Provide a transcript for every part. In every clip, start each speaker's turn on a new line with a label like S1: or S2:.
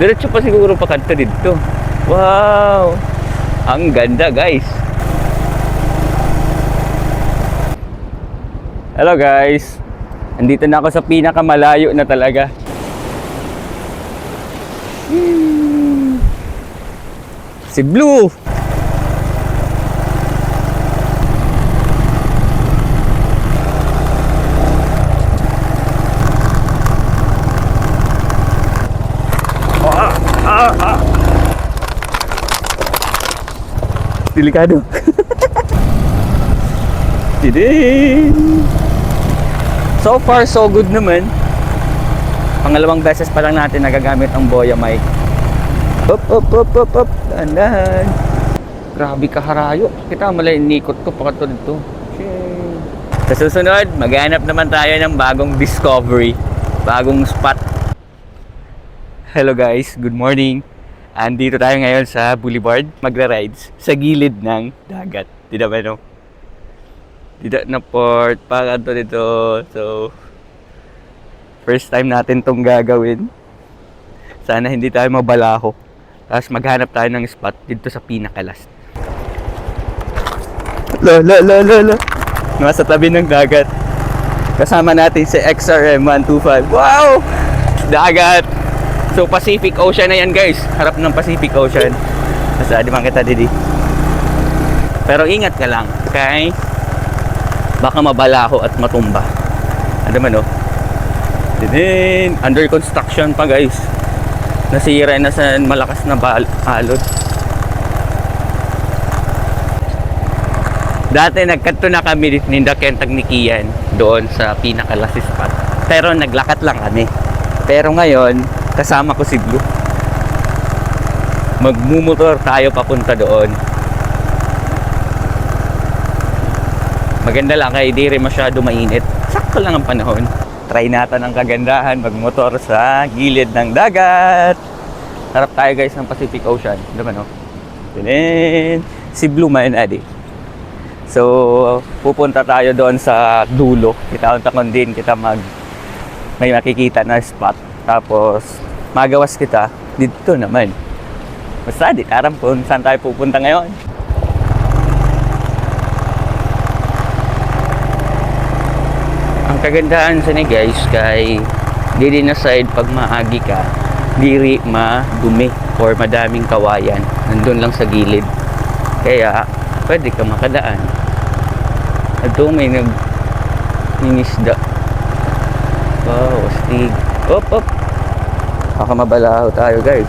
S1: Diretso pa siguro pa kanto dito. Wow! Ang ganda guys. Hello guys. Andito na ako sa pinakamalayo na talaga. Si Blue. Delikado. Tidin. So far, so good naman. Pangalawang beses pa lang natin nagagamit ang Boya mic. Up, up, up, up, up. Dahan-dahan. Grabe ka harayo. Kita mo lang inikot ko pa dito. dito. Sa susunod, maghanap naman tayo ng bagong discovery. Bagong spot. Hello guys, good morning. Andito tayo ngayon sa Boulevard, magra-rides sa gilid ng dagat. Di ba no? Dito na port, pakanto dito. So, first time natin tong gagawin. Sana hindi tayo mabalaho. Tapos maghanap tayo ng spot dito sa pinakalas. La la la la la. Nasa tabi ng dagat. Kasama natin si XRM 125. Wow! Dagat! So Pacific Ocean na yan guys. Harap ng Pacific Ocean. Nasa di man kita didi. Pero ingat ka lang, okay? Baka mabalaho at matumba. Ano man oh. Din under construction pa guys. Nasira na sa malakas na bal- alod. Dati nagkanto na kami ni Dakentag ni Kian doon sa pinakalas spot. Pero naglakat lang kami. Pero ngayon, kasama ko si Blue. Magmumotor tayo papunta doon. Maganda lang kaya di rin masyado mainit. Sakto lang ang panahon. Try natin ang kagandahan magmotor sa gilid ng dagat. Harap tayo guys ng Pacific Ocean. Diba no? Din si Blue man adi. So, pupunta tayo doon sa dulo. Kita takon din kita mag may makikita na spot. Tapos, magawas kita dito naman. Basta di aram kung saan tayo pupunta ngayon. Ang kagandahan sa ni guys kay dili na side pag maagi ka diri madumi or madaming kawayan. Nandun lang sa gilid. Kaya pwede ka makadaan. Ito may nag ningisda wow astig. Op op baka mabalaho tayo guys.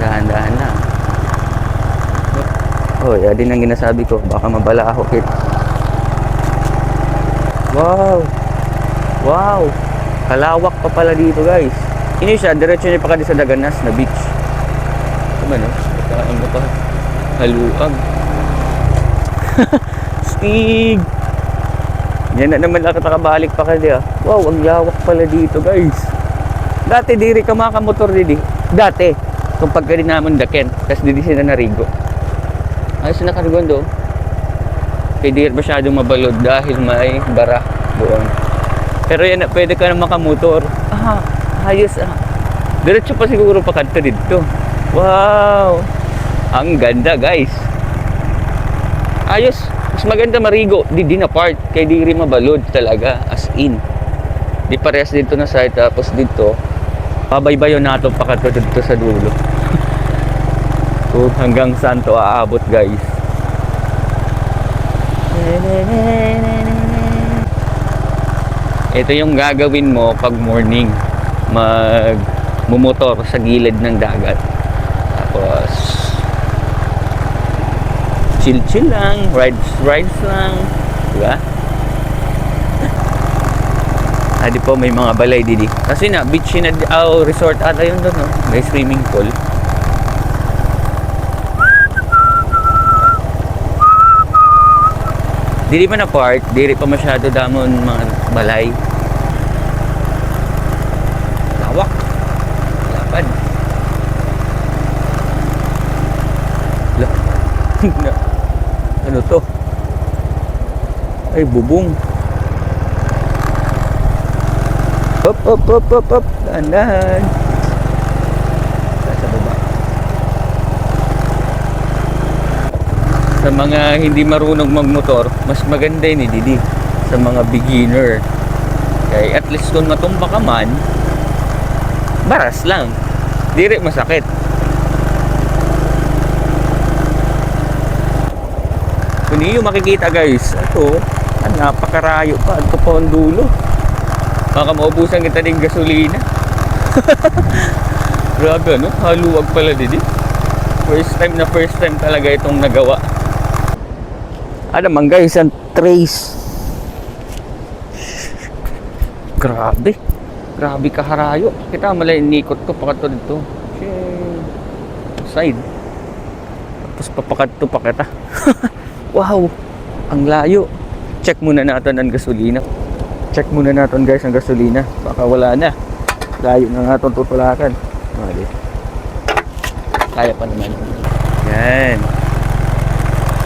S1: Dahan dahan lang. Oh yan din ang ginasabi ko. Baka mabalaho kit. Wow. Wow. Kalawak pa pala dito guys. Ini siya diretso niya pa kadi sa Daganas na beach. Ano no? Ano pa. Haluag Stig! Yan na naman lang nakabalik pa kadi ah. Wow, ang yawak pala dito guys. Dati diri ka makamotor didi. Dati. Kung pagka rin naman daken. Tapos didi sila narigo. Ayos na nakarigon do. Kaya di masyadong mabalod dahil may bara doon. Pero yan, pwede ka na makamotor. Ah, ayos ah. Diretso pa siguro pa kanto dito. Wow! Ang ganda guys. Ayos. Mas maganda marigo. Di di na part. Kay di rin mabalod talaga. As in. Di parehas dito na side. Tapos dito. Pabaybayo nato pa kanto dito sa dulo. so, hanggang saan to aabot guys. Ito yung gagawin mo pag morning. Mag mumotor sa gilid ng dagat. Tapos chill chill lang, rides rides lang, di ba? Ah, di po may mga balay didi. Kasi na beach na oh, resort ata yun doon, no? May swimming pool. Dili pa na park, dili pa masyado damon mga balay. Lawak. Lapad. La. ano to? Ay, bubong. Hop, hop, hop, hop, hop. Dahan-dahan. Sa baba. Sa mga hindi marunong magmotor, mas maganda yun eh, Didi. Sa mga beginner. Okay, at least kung matumba ka man, baras lang. Dire masakit. Kung hindi makikita guys, ito, napakarayo pa. Ito pa ang dulo. Baka maubusan kita ng gasolina. Grabe ano, haluwag pala Didi. First time na first time talaga itong nagawa. Ano man guys, ang trace. Grabe. Grabe kaharayo. Kita mo lang inikot ko pakato dito. Side. Tapos papakat to pakita. wow. Ang layo. Check muna natin ang gasolina. Check muna natin guys ang gasolina. Baka wala na. Layo na nga itong tutulakan. Mali. Kaya pa naman. Yan.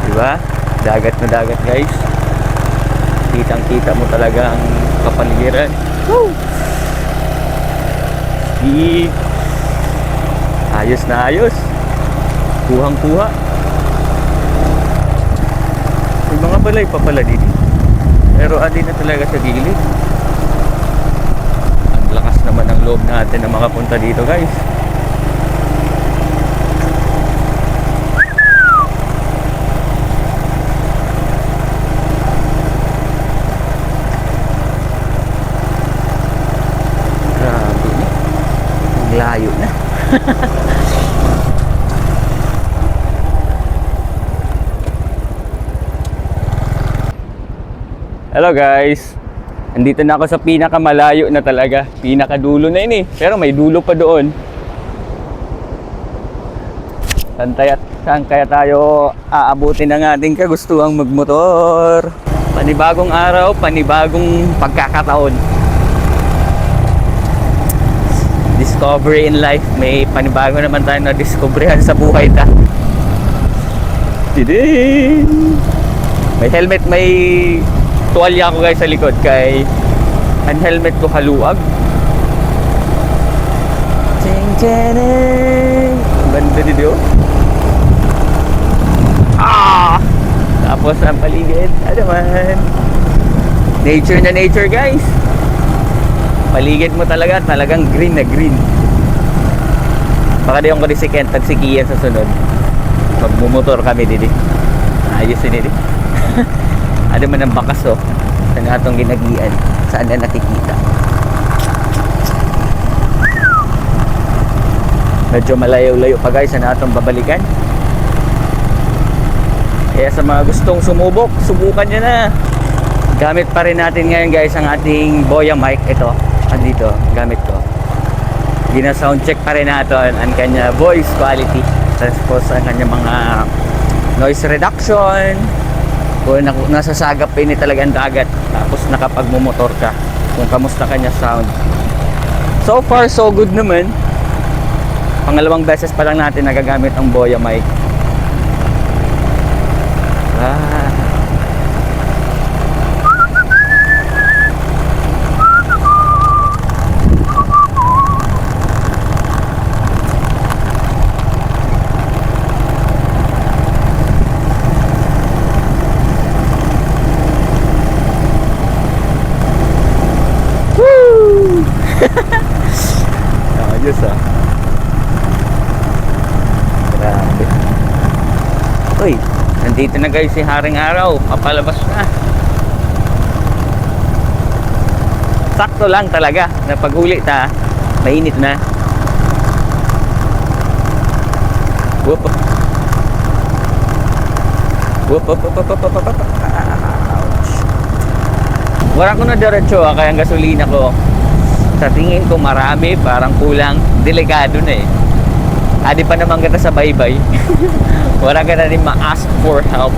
S1: Diba? Dagat na dagat guys. Kitang kita mo talaga ang kapaligiran. Woo! Di ayos na ayos. Kuhang kuha. May mga balay pa pala dito. Pero adi na talaga sa gilid. Ang lakas naman ng loob natin na makapunta dito guys. Grabe. Ang layo na. Hello guys. Andito na ako sa pinakamalayo na talaga. Pinakadulo na yun eh. Pero may dulo pa doon. Saan, tayo, saan kaya tayo aabutin ng ating kagustuhang magmotor? Panibagong araw, panibagong pagkakataon. Discovery in life. May panibago naman tayo na discoveryhan sa buhay ta. Tidin! May helmet, may tuwalya ako guys sa likod kay ang helmet ko haluag. Ching ching Ang Ganda dito. Ah! Tapos ang paligid, ano man. Nature na nature guys. Paligid mo talaga, talagang green na green. Baka di yung ko si Kent at si Kian sa sunod. Magmumotor kami didi. Ayos yun didi. ano man ang bakas oh. Saan atong ginagian? Saan na nakikita? Medyo malayo-layo pa guys. Saan atong babalikan? Kaya sa mga gustong sumubok, subukan nyo na. Gamit pa rin natin ngayon guys ang ating Boya mic. Ito, andito, gamit ko. Gina sound check pa rin natin ang kanya voice quality. Tapos ang kanya mga noise reduction. Kung na, nasasagap pa ini talaga ang dagat. Tapos nakapagmumotor ka. Kung kamusta kanya sound. So far, so good naman. Pangalawang beses pa lang natin nagagamit ang Boya mic. Ah. Woo! Ayos ah. Grabe. Uy, nandito na guys si Haring Araw. Papalabas na. Sakto lang talaga na paghuli ta, mainit na. Whoop. Whoop, whoop, whoop, whoop, whoop, whoop. Wala ko na diretso ah, kaya ang gasolina ko sa tingin ko marami, parang kulang, delikado na eh. Adi pa naman kita sa baybay. Wala ka na rin ma-ask for help.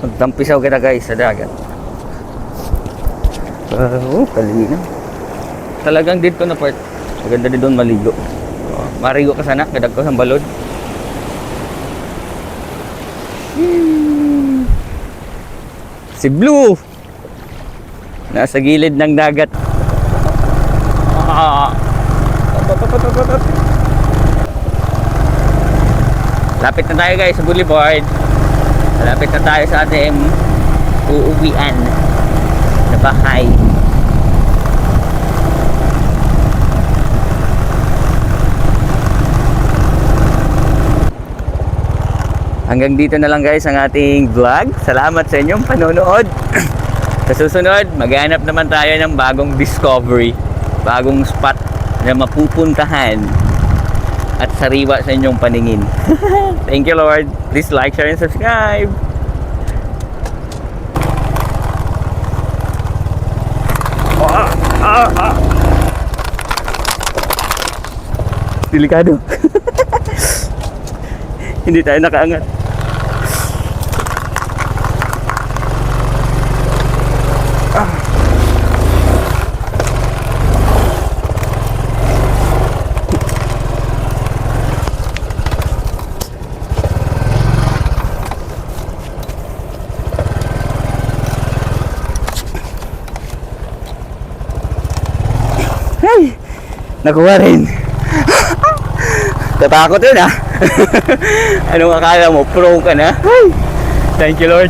S1: Magtampisaw kita guys sa dagat. Uh, oh, kalina. Talagang dito na part. Maganda din doon maligo. Oh, marigo ka sana, kadag ko sa balod. Hmm. Si Blue! Nasa gilid ng dagat. Ah. Lapit na tayo guys sa boulevard. Malapit na tayo sa ating uuwian na bahay. Hanggang dito na lang guys ang ating vlog. Salamat sa inyong panonood. sa susunod, maghanap naman tayo ng bagong discovery. Bagong spot na mapupuntahan at sariwa sa inyong paningin. Thank you Lord. Please like, share, and subscribe. Ah, ah, ah. Delikado. Hindi tayo nakaangat. Nakuha rin. Tatakot yun ah. Anong akala mo? Pro ka na? Ay! Thank you Lord.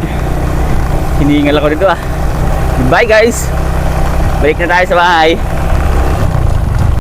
S1: Hinihingal ako dito ah. Goodbye guys. Balik na tayo sa bahay.